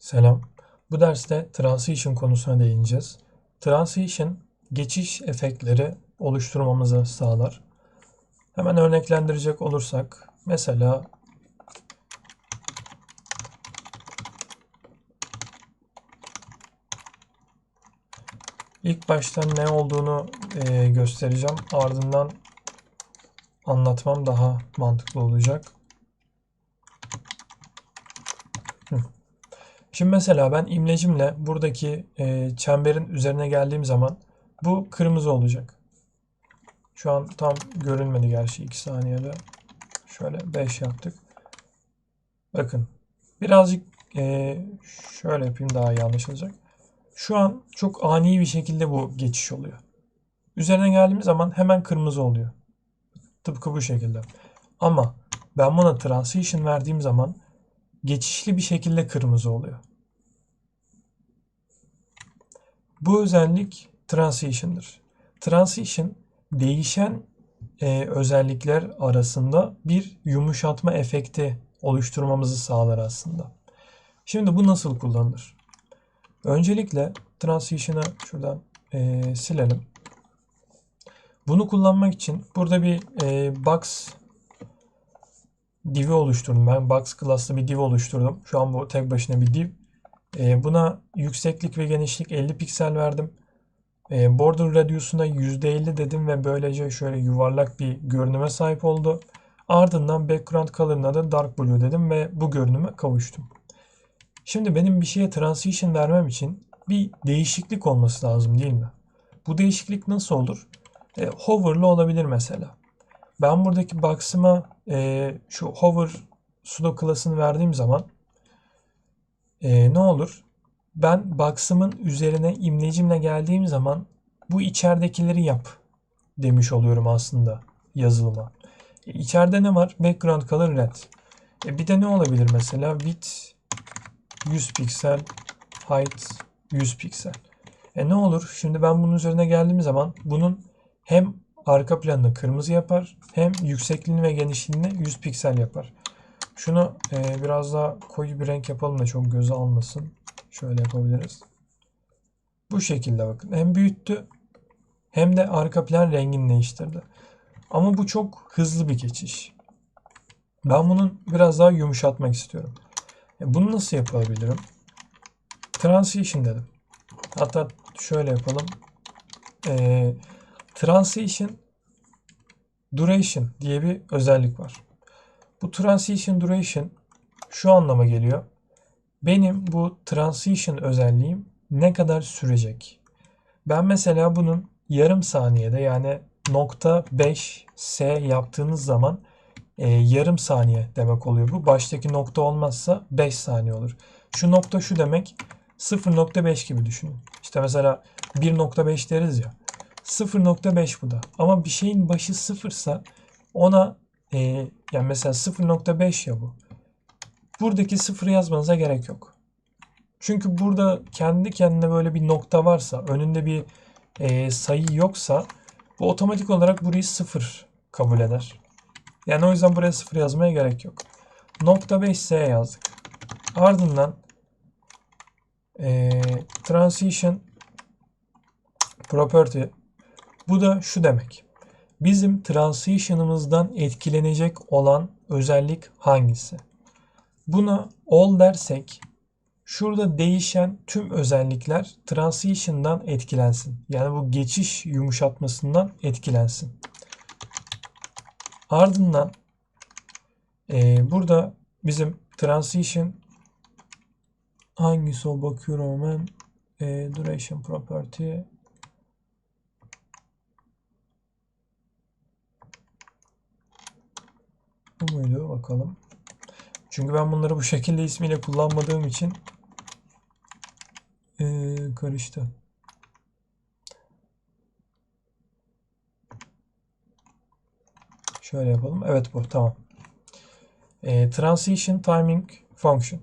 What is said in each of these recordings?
Selam. Bu derste transition konusuna değineceğiz. Transition, geçiş efektleri oluşturmamızı sağlar. Hemen örneklendirecek olursak, mesela ilk başta ne olduğunu e, göstereceğim. Ardından anlatmam daha mantıklı olacak. Şimdi mesela ben imlecimle buradaki e, çemberin üzerine geldiğim zaman bu kırmızı olacak. Şu an tam görünmedi gerçi 2 saniyede. Şöyle 5 yaptık. Bakın birazcık e, şöyle yapayım daha iyi anlaşılacak. Şu an çok ani bir şekilde bu geçiş oluyor. Üzerine geldiğimiz zaman hemen kırmızı oluyor. Tıpkı bu şekilde. Ama ben buna transition verdiğim zaman geçişli bir şekilde kırmızı oluyor. Bu özellik transition'dır. Transition değişen e, özellikler arasında bir yumuşatma efekti oluşturmamızı sağlar aslında. Şimdi bu nasıl kullanılır? Öncelikle transition'ı şuradan e, silelim. Bunu kullanmak için burada bir e, box div'i oluşturdum. Ben box class'lı bir div oluşturdum. Şu an bu tek başına bir div. E, buna yükseklik ve genişlik 50 piksel verdim. E, border radius'una %50 dedim ve böylece şöyle yuvarlak bir görünüme sahip oldu. Ardından background color'ına da dark blue dedim ve bu görünüme kavuştum. Şimdi benim bir şeye transition vermem için bir değişiklik olması lazım değil mi? Bu değişiklik nasıl olur? E, hover'lı olabilir mesela. Ben buradaki box'ıma e, şu hover sudo class'ını verdiğim zaman e, ne olur? Ben box'ımın üzerine imlecimle geldiğim zaman bu içeridekileri yap demiş oluyorum aslında yazılıma. E, içeride ne var? Background color red. E, bir de ne olabilir mesela? Width 100 piksel, height 100 piksel. E ne olur? Şimdi ben bunun üzerine geldiğim zaman bunun hem arka planını kırmızı yapar hem yüksekliğini ve genişliğini 100 piksel yapar. Şunu e, biraz daha koyu bir renk yapalım da çok göze almasın. Şöyle yapabiliriz. Bu şekilde bakın. Hem büyüttü hem de arka plan rengini değiştirdi. Ama bu çok hızlı bir geçiş. Ben bunun biraz daha yumuşatmak istiyorum. E, bunu nasıl yapabilirim? Transition dedim. Hatta şöyle yapalım. E, transition duration diye bir özellik var. Bu transition duration şu anlama geliyor. Benim bu transition özelliğim ne kadar sürecek? Ben mesela bunun yarım saniyede yani nokta 5 s yaptığınız zaman e, yarım saniye demek oluyor bu. Baştaki nokta olmazsa 5 saniye olur. Şu nokta şu demek 0.5 gibi düşünün. İşte mesela 1.5 deriz ya. 0.5 bu da. Ama bir şeyin başı sıfırsa ona e, yani mesela 0.5 ya bu. Buradaki sıfırı yazmanıza gerek yok. Çünkü burada kendi kendine böyle bir nokta varsa, önünde bir e, sayı yoksa bu otomatik olarak burayı sıfır kabul eder. Yani o yüzden buraya sıfır yazmaya gerek yok. Nokta 5 S yazdık. Ardından e, transition property bu da şu demek. Bizim transition'ımızdan etkilenecek olan özellik hangisi? Buna all dersek şurada değişen tüm özellikler transition'dan etkilensin. Yani bu geçiş yumuşatmasından etkilensin. Ardından e, burada bizim transition hangisi o bakıyorum hemen e, duration property muydu? Bakalım. Çünkü ben bunları bu şekilde ismiyle kullanmadığım için ee, karıştı. Şöyle yapalım. Evet bu. Tamam. E, transition Timing Function.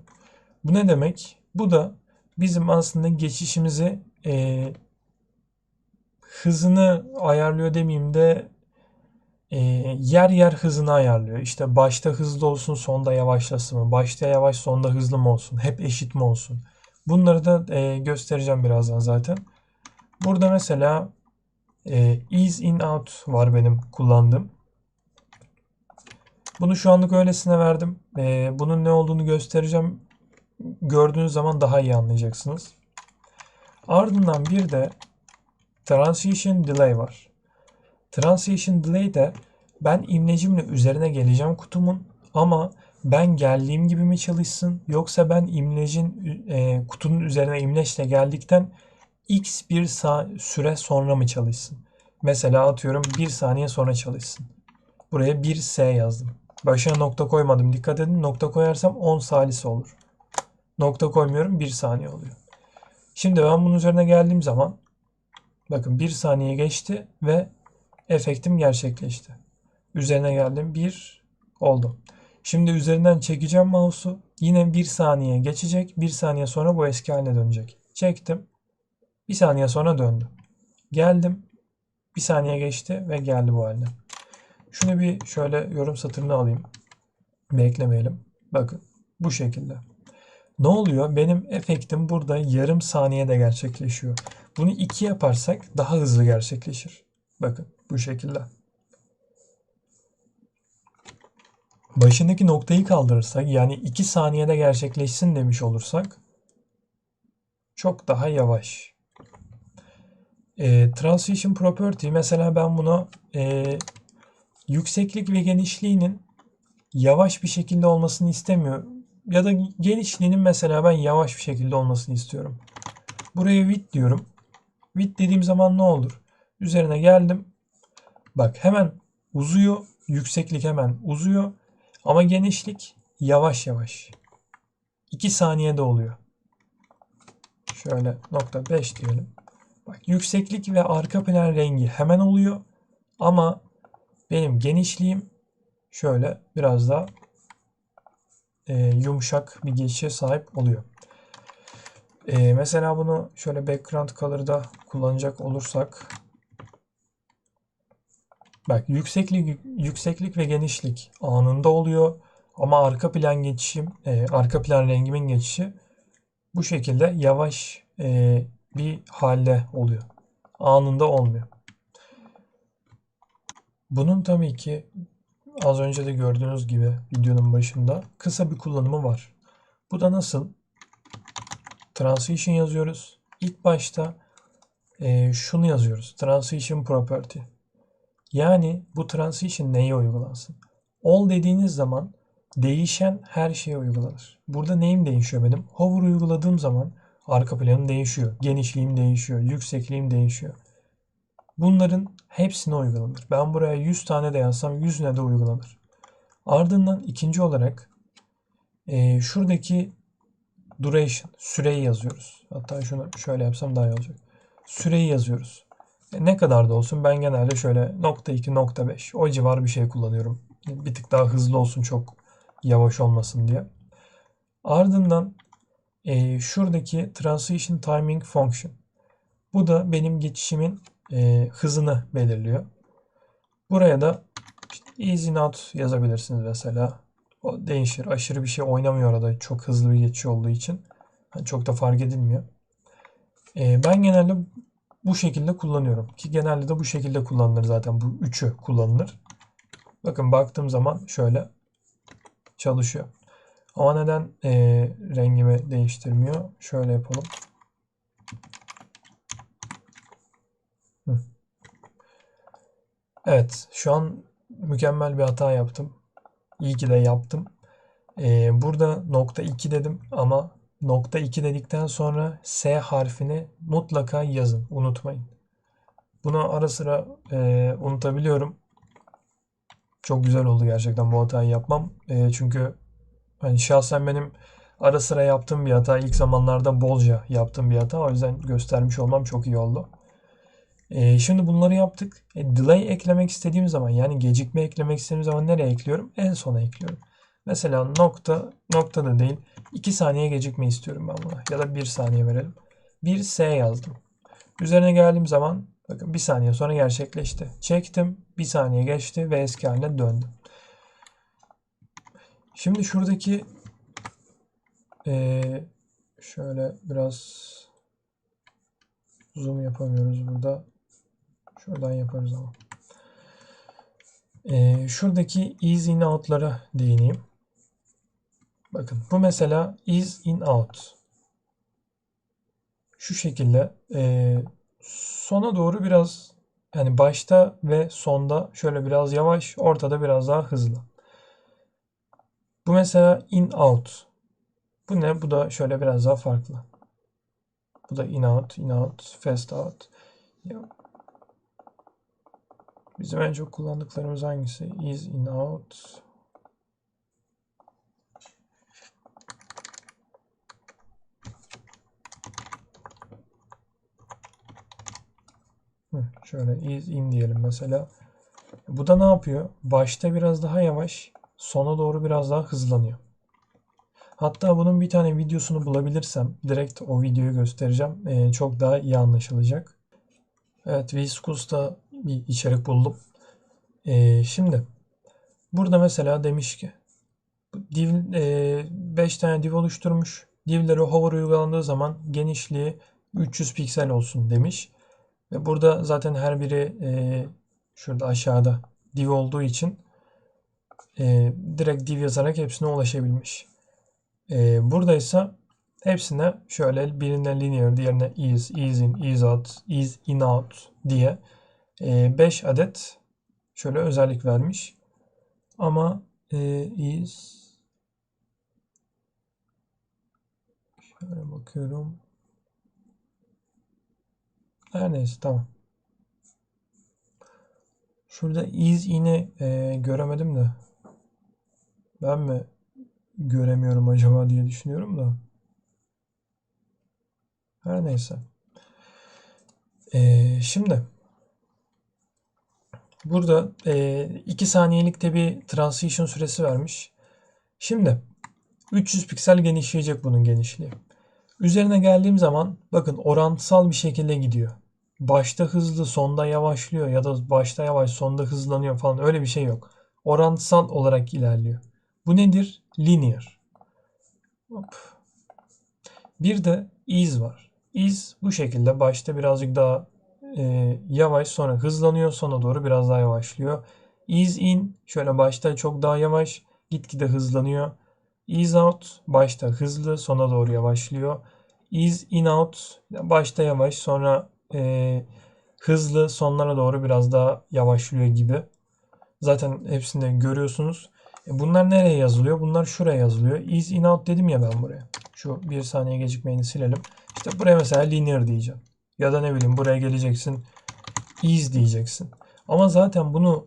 Bu ne demek? Bu da bizim aslında geçişimizi e, hızını ayarlıyor demeyeyim de e, yer yer hızını ayarlıyor. İşte başta hızlı olsun, sonda yavaşlasın mı? Başta yavaş, sonda hızlı mı olsun? Hep eşit mi olsun? Bunları da e, göstereceğim birazdan zaten. Burada mesela e, ease in out var benim kullandığım. Bunu şu anlık öylesine verdim. E, bunun ne olduğunu göstereceğim. Gördüğünüz zaman daha iyi anlayacaksınız. Ardından bir de transition delay var. Transition delay de ben imlecimle üzerine geleceğim kutumun ama ben geldiğim gibi mi çalışsın yoksa ben imlecin e, kutunun üzerine imleçle geldikten x bir süre sonra mı çalışsın? Mesela atıyorum 1 saniye sonra çalışsın. Buraya 1s yazdım. Başına nokta koymadım. Dikkat edin nokta koyarsam 10 salise olur. Nokta koymuyorum 1 saniye oluyor. Şimdi ben bunun üzerine geldiğim zaman bakın 1 saniye geçti ve efektim gerçekleşti. Üzerine geldim 1 oldu. Şimdi üzerinden çekeceğim mouse'u. Yine 1 saniye geçecek. 1 saniye sonra bu eski haline dönecek. Çektim. 1 saniye sonra döndü. Geldim. 1 saniye geçti ve geldi bu haline. Şunu bir şöyle yorum satırını alayım. Beklemeyelim. Bakın bu şekilde. Ne oluyor? Benim efektim burada yarım saniyede gerçekleşiyor. Bunu 2 yaparsak daha hızlı gerçekleşir. Bakın bu şekilde. Başındaki noktayı kaldırırsak yani 2 saniyede gerçekleşsin demiş olursak çok daha yavaş. E, transition property mesela ben bunu e, yükseklik ve genişliğinin yavaş bir şekilde olmasını istemiyorum. Ya da genişliğinin mesela ben yavaş bir şekilde olmasını istiyorum. Buraya width diyorum. Width dediğim zaman ne olur? Üzerine geldim. Bak hemen uzuyor. Yükseklik hemen uzuyor. Ama genişlik yavaş yavaş. 2 saniyede oluyor. Şöyle nokta 5 diyelim. Bak yükseklik ve arka plan rengi hemen oluyor. Ama benim genişliğim şöyle biraz daha e, yumuşak bir geçişe sahip oluyor. E, mesela bunu şöyle background color'da kullanacak olursak bak yükseklik yükseklik ve genişlik anında oluyor ama arka plan geçişim e, arka plan rengimin geçişi bu şekilde yavaş e, bir halde oluyor. Anında olmuyor. Bunun tabii ki az önce de gördüğünüz gibi videonun başında kısa bir kullanımı var. Bu da nasıl? Transition yazıyoruz. İlk başta e, şunu yazıyoruz. Transition property. Yani bu transition neye uygulansın? All dediğiniz zaman değişen her şeye uygulanır. Burada neyim değişiyor benim? Hover uyguladığım zaman arka planım değişiyor. Genişliğim değişiyor. Yüksekliğim değişiyor. Bunların hepsine uygulanır. Ben buraya 100 tane de yazsam 100'üne de uygulanır. Ardından ikinci olarak e, şuradaki duration, süreyi yazıyoruz. Hatta şunu şöyle yapsam daha iyi olacak. Süreyi yazıyoruz. E, ne kadar da olsun ben genelde şöyle nokta 2, nokta 5 o civar bir şey kullanıyorum. Bir tık daha hızlı olsun çok yavaş olmasın diye. Ardından e, şuradaki transition timing function. Bu da benim geçişimin e, hızını belirliyor. Buraya da işte easy not yazabilirsiniz mesela. O değişir. Aşırı bir şey oynamıyor arada. Çok hızlı bir geçiş olduğu için. Yani çok da fark edilmiyor. E, ben genelde bu şekilde kullanıyorum. Ki genelde de bu şekilde kullanılır zaten. Bu üçü kullanılır. Bakın baktığım zaman şöyle çalışıyor. Ama neden e, rengimi değiştirmiyor? Şöyle yapalım. Evet, şu an mükemmel bir hata yaptım. İyi ki de yaptım. Ee, burada nokta 2 dedim ama nokta 2 dedikten sonra S harfini mutlaka yazın. Unutmayın. Bunu ara sıra e, unutabiliyorum. Çok güzel oldu gerçekten bu hatayı yapmam. E, çünkü hani şahsen benim ara sıra yaptığım bir hata. ilk zamanlarda bolca yaptığım bir hata. O yüzden göstermiş olmam çok iyi oldu. E, şimdi bunları yaptık. E, delay eklemek istediğim zaman yani gecikme eklemek istediğim zaman nereye ekliyorum? En sona ekliyorum. Mesela nokta, nokta da değil. 2 saniye gecikme istiyorum ben buna. Ya da 1 saniye verelim. 1 S yazdım. Üzerine geldiğim zaman Bakın bir saniye sonra gerçekleşti. Çektim. Bir saniye geçti ve eski haline döndü. Şimdi şuradaki eee, şöyle biraz zoom yapamıyoruz burada. Şuradan yaparız ama. Eee, şuradaki ease in out'lara değineyim. Bakın bu mesela is in out. Şu şekilde eee, sona doğru biraz yani başta ve sonda şöyle biraz yavaş, ortada biraz daha hızlı. Bu mesela in out. Bu ne? Bu da şöyle biraz daha farklı. Bu da in out, in out, fast out. Bizim en çok kullandıklarımız hangisi? Is in out. Şöyle is in diyelim mesela. Bu da ne yapıyor? Başta biraz daha yavaş, sona doğru biraz daha hızlanıyor. Hatta bunun bir tane videosunu bulabilirsem direkt o videoyu göstereceğim. Ee, çok daha iyi anlaşılacak. Evet, Viskus'ta bir içerik buldum. Ee, şimdi burada mesela demiş ki div 5 tane div oluşturmuş. Divlere hover uygulandığı zaman genişliği 300 piksel olsun demiş. Ve burada zaten her biri e, şurada aşağıda div olduğu için e, direkt div yazarak hepsine ulaşabilmiş. E, burada ise hepsine şöyle birine linear, diğerine is, is in, is out, is in out diye 5 adet şöyle özellik vermiş. Ama e, is şöyle bakıyorum. Her neyse tamam. Şurada is in'i e, göremedim de. Ben mi göremiyorum acaba diye düşünüyorum da. Her neyse. E, şimdi burada 2 e, saniyelikte bir transition süresi vermiş. Şimdi 300 piksel genişleyecek bunun genişliği. Üzerine geldiğim zaman bakın orantısal bir şekilde gidiyor. Başta hızlı, sonda yavaşlıyor ya da başta yavaş, sonda hızlanıyor falan öyle bir şey yok. Orantısal olarak ilerliyor. Bu nedir? Linear. Hop. Bir de ease var. Ease bu şekilde başta birazcık daha e, yavaş sonra hızlanıyor sona doğru biraz daha yavaşlıyor. Ease in şöyle başta çok daha yavaş gitgide hızlanıyor. Ease out başta hızlı sona doğru yavaşlıyor. Ease in out başta yavaş sonra e, hızlı sonlara doğru biraz daha yavaşlıyor gibi. Zaten hepsini görüyorsunuz. E, bunlar nereye yazılıyor? Bunlar şuraya yazılıyor. Ease in out dedim ya ben buraya. Şu bir saniye gecikmeyeni silelim. İşte buraya mesela linear diyeceğim. Ya da ne bileyim buraya geleceksin. Ease diyeceksin. Ama zaten bunu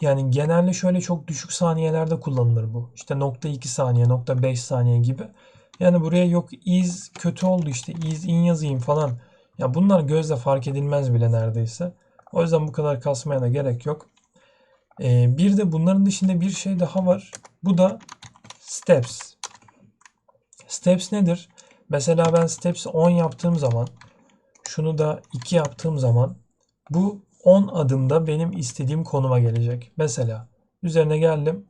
yani genelde şöyle çok düşük saniyelerde kullanılır bu. İşte nokta 2 saniye, nokta 5 saniye gibi. Yani buraya yok is kötü oldu işte is in yazayım falan. Ya bunlar gözle fark edilmez bile neredeyse. O yüzden bu kadar kasmaya da gerek yok. Ee, bir de bunların dışında bir şey daha var. Bu da steps. Steps nedir? Mesela ben steps 10 yaptığım zaman şunu da 2 yaptığım zaman bu 10 adımda benim istediğim konuma gelecek. Mesela üzerine geldim.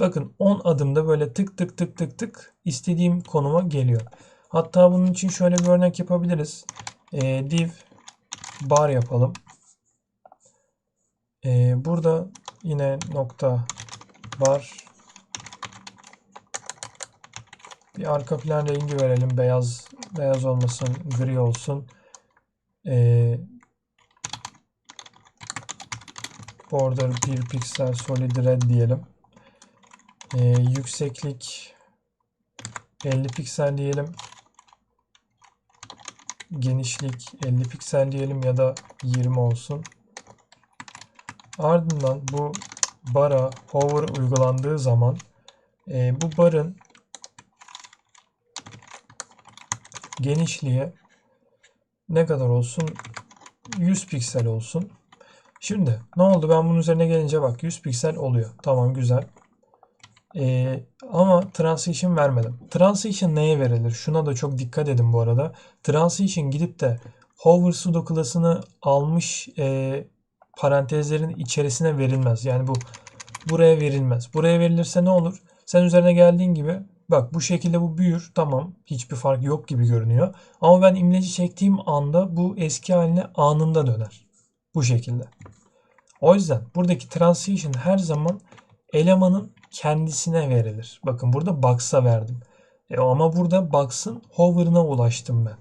Bakın 10 adımda böyle tık tık tık tık tık istediğim konuma geliyor. Hatta bunun için şöyle bir örnek yapabiliriz. Ee, div bar yapalım. Ee, burada yine nokta bar bir arka plan rengi verelim. Beyaz beyaz olmasın, gri olsun. Ee, border 1 piksel solid red diyelim. Ee, yükseklik 50 piksel diyelim. Genişlik 50 piksel diyelim ya da 20 olsun. Ardından bu bara hover uygulandığı zaman e, bu barın genişliği ne kadar olsun? 100 piksel olsun. Şimdi ne oldu? Ben bunun üzerine gelince bak 100 piksel oluyor. Tamam güzel. Ee, ama transition vermedim. Transition neye verilir? Şuna da çok dikkat edin bu arada. Transition gidip de hover sudo klasını almış e, parantezlerin içerisine verilmez. Yani bu buraya verilmez. Buraya verilirse ne olur? Sen üzerine geldiğin gibi bak bu şekilde bu büyür. Tamam hiçbir fark yok gibi görünüyor. Ama ben imleci çektiğim anda bu eski haline anında döner. Bu şekilde. O yüzden buradaki transition her zaman elemanın kendisine verilir. Bakın burada box'a verdim. E, ama burada box'ın hover'ına ulaştım ben.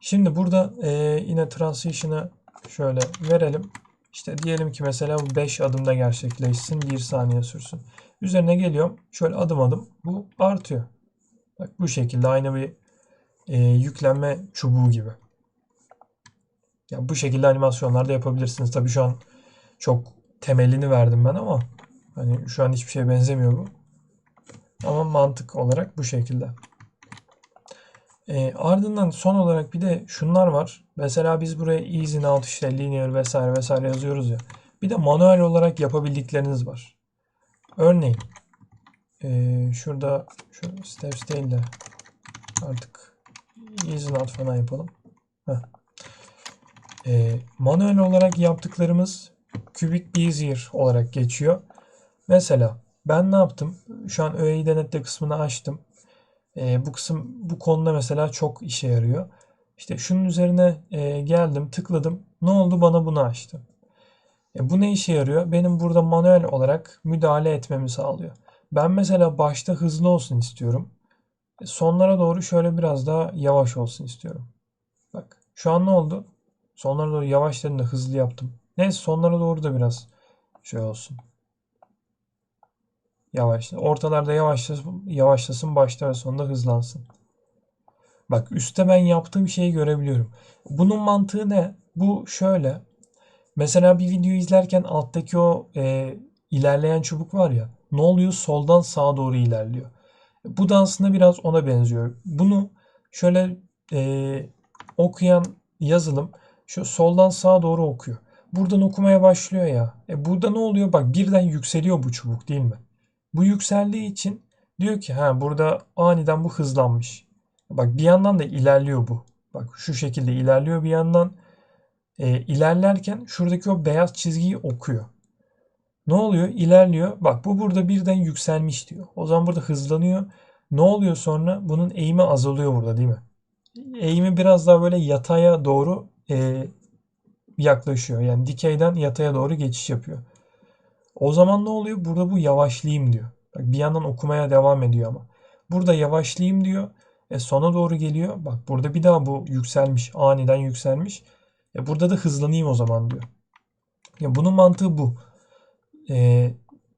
Şimdi burada e, yine transition'ı şöyle verelim. İşte diyelim ki mesela bu 5 adımda gerçekleşsin. 1 saniye sürsün. Üzerine geliyorum. Şöyle adım adım bu artıyor. Bak bu şekilde aynı bir e, yüklenme çubuğu gibi. Ya bu şekilde animasyonlar da yapabilirsiniz. Tabii şu an çok temelini verdim ben ama hani şu an hiçbir şeye benzemiyor bu. Ama mantık olarak bu şekilde. E, ardından son olarak bir de şunlar var. Mesela biz buraya easy out işte linear vesaire vesaire yazıyoruz ya. Bir de manuel olarak yapabildikleriniz var. Örneğin e, şurada şu steps değil de artık easy out falan yapalım. Heh. E, manuel olarak yaptıklarımız Cubic Bezier olarak geçiyor. Mesela ben ne yaptım? Şu an öğeyi denetle kısmını açtım. E, bu kısım bu konuda mesela çok işe yarıyor. İşte şunun üzerine e, geldim, tıkladım. Ne oldu? Bana bunu açtı. E, bu ne işe yarıyor? Benim burada manuel olarak müdahale etmemi sağlıyor. Ben mesela başta hızlı olsun istiyorum. E, sonlara doğru şöyle biraz daha yavaş olsun istiyorum. Bak şu an ne oldu? Sonlara doğru yavaş dedim de hızlı yaptım. Neyse sonlara doğru da biraz şey olsun. Yavaş. Ortalarda yavaşlasın, yavaşlasın başta ve sonunda hızlansın. Bak üstte ben yaptığım şeyi görebiliyorum. Bunun mantığı ne? Bu şöyle. Mesela bir video izlerken alttaki o e, ilerleyen çubuk var ya. Ne oluyor? Soldan sağa doğru ilerliyor. Bu da aslında biraz ona benziyor. Bunu şöyle e, okuyan yazılım şu soldan sağa doğru okuyor. Buradan okumaya başlıyor ya. E burada ne oluyor? Bak birden yükseliyor bu çubuk değil mi? Bu yükseldiği için diyor ki ha burada aniden bu hızlanmış. Bak bir yandan da ilerliyor bu. Bak şu şekilde ilerliyor bir yandan. E, ilerlerken şuradaki o beyaz çizgiyi okuyor. Ne oluyor? İlerliyor. Bak bu burada birden yükselmiş diyor. O zaman burada hızlanıyor. Ne oluyor sonra? Bunun eğimi azalıyor burada değil mi? Eğimi biraz daha böyle yataya doğru e, yaklaşıyor. Yani dikeyden yataya doğru geçiş yapıyor. O zaman ne oluyor? Burada bu yavaşlayayım diyor. Bak bir yandan okumaya devam ediyor ama. Burada yavaşlayayım diyor. E sona doğru geliyor. Bak burada bir daha bu yükselmiş. Aniden yükselmiş. E burada da hızlanayım o zaman diyor. Ya bunun mantığı bu. E,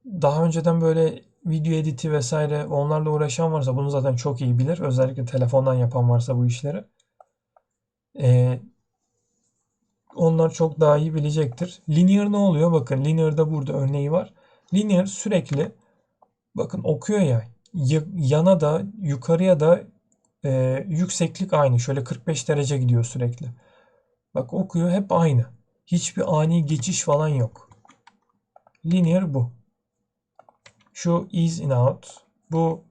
daha önceden böyle video editi vesaire onlarla uğraşan varsa bunu zaten çok iyi bilir. Özellikle telefondan yapan varsa bu işleri. E, onlar çok daha iyi bilecektir. Linear ne oluyor? Bakın linear'da burada örneği var. Linear sürekli bakın okuyor ya yana da yukarıya da e, yükseklik aynı. Şöyle 45 derece gidiyor sürekli. Bak okuyor hep aynı. Hiçbir ani geçiş falan yok. Linear bu. Şu is in out. Bu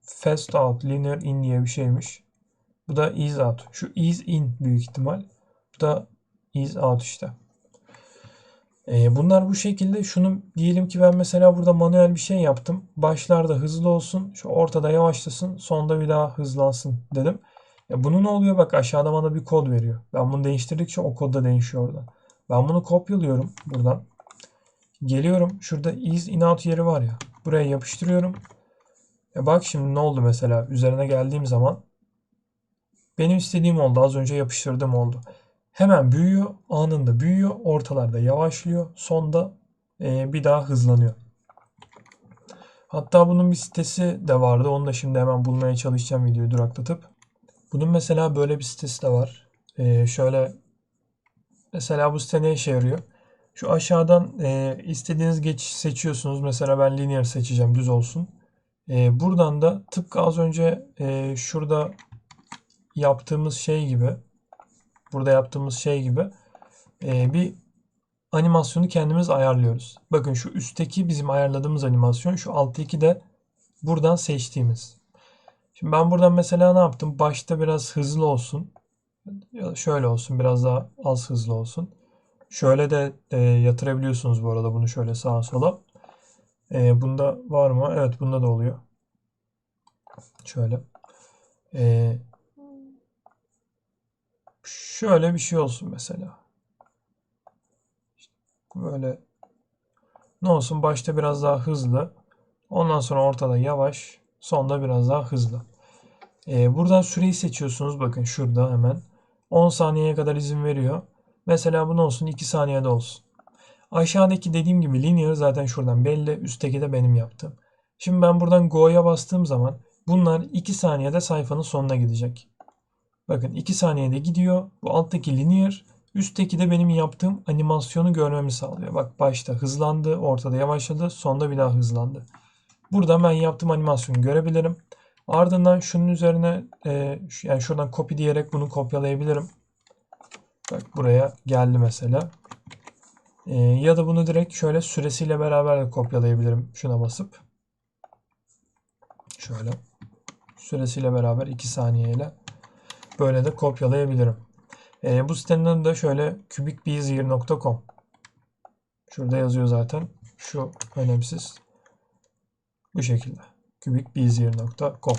fast out, linear in diye bir şeymiş. Bu da is out. Şu is in büyük ihtimal. Bu da is out işte. Ee, bunlar bu şekilde. Şunu diyelim ki ben mesela burada manuel bir şey yaptım. Başlarda hızlı olsun. Şu ortada yavaşlasın. Sonda bir daha hızlansın dedim. E bunun ne oluyor? Bak aşağıda bana bir kod veriyor. Ben bunu değiştirdikçe o kod da değişiyor orada. Ben bunu kopyalıyorum buradan. Geliyorum. Şurada is in out yeri var ya. Buraya yapıştırıyorum. E bak şimdi ne oldu mesela? Üzerine geldiğim zaman benim istediğim oldu. Az önce yapıştırdığım oldu. Hemen büyüyor. Anında büyüyor. Ortalarda yavaşlıyor. Sonda e, bir daha hızlanıyor. Hatta bunun bir sitesi de vardı. Onu da şimdi hemen bulmaya çalışacağım videoyu duraklatıp. Bunun mesela böyle bir sitesi de var. E, şöyle mesela bu site ne işe yarıyor? Şu aşağıdan e, istediğiniz geçiş seçiyorsunuz. Mesela ben linear seçeceğim düz olsun. E, buradan da tıpkı az önce e, şurada yaptığımız şey gibi burada yaptığımız şey gibi e, bir animasyonu kendimiz ayarlıyoruz. Bakın şu üstteki bizim ayarladığımız animasyon, şu alttaki de buradan seçtiğimiz. Şimdi ben buradan mesela ne yaptım? Başta biraz hızlı olsun. Şöyle olsun, biraz daha az hızlı olsun. Şöyle de e, yatırabiliyorsunuz bu arada bunu şöyle sağa sola. E, bunda var mı? Evet bunda da oluyor. Şöyle. E, şöyle bir şey olsun mesela. Böyle ne olsun? Başta biraz daha hızlı. Ondan sonra ortada yavaş. Sonda biraz daha hızlı. E, buradan süreyi seçiyorsunuz. Bakın şurada hemen. 10 saniyeye kadar izin veriyor. Mesela bu ne olsun? 2 saniyede olsun. Aşağıdaki dediğim gibi linear zaten şuradan belli. Üstteki de benim yaptığım. Şimdi ben buradan go'ya bastığım zaman bunlar 2 saniyede sayfanın sonuna gidecek. Bakın 2 saniyede gidiyor. Bu alttaki linear. Üstteki de benim yaptığım animasyonu görmemi sağlıyor. Bak başta hızlandı, ortada yavaşladı, sonda bir daha hızlandı. Burada ben yaptığım animasyonu görebilirim. Ardından şunun üzerine e, yani şuradan copy diyerek bunu kopyalayabilirim. Bak buraya geldi mesela. E, ya da bunu direkt şöyle süresiyle beraber de kopyalayabilirim. Şuna basıp. Şöyle. Süresiyle beraber 2 saniyeyle böyle de kopyalayabilirim. E, bu sitenin adı da şöyle kubikbezier.com. Şurada yazıyor zaten. Şu önemsiz. Bu şekilde. kubikbezier.com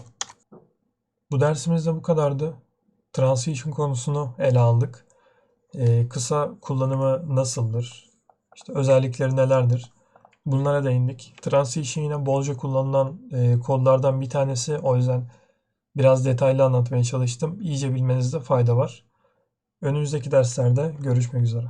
Bu dersimiz de bu kadardı. Transition konusunu ele aldık. Ee, kısa kullanımı nasıldır? İşte özellikleri nelerdir? Bunlara değindik. Transition yine bolca kullanılan e, kodlardan bir tanesi. O yüzden biraz detaylı anlatmaya çalıştım. İyice bilmenizde fayda var. Önümüzdeki derslerde görüşmek üzere.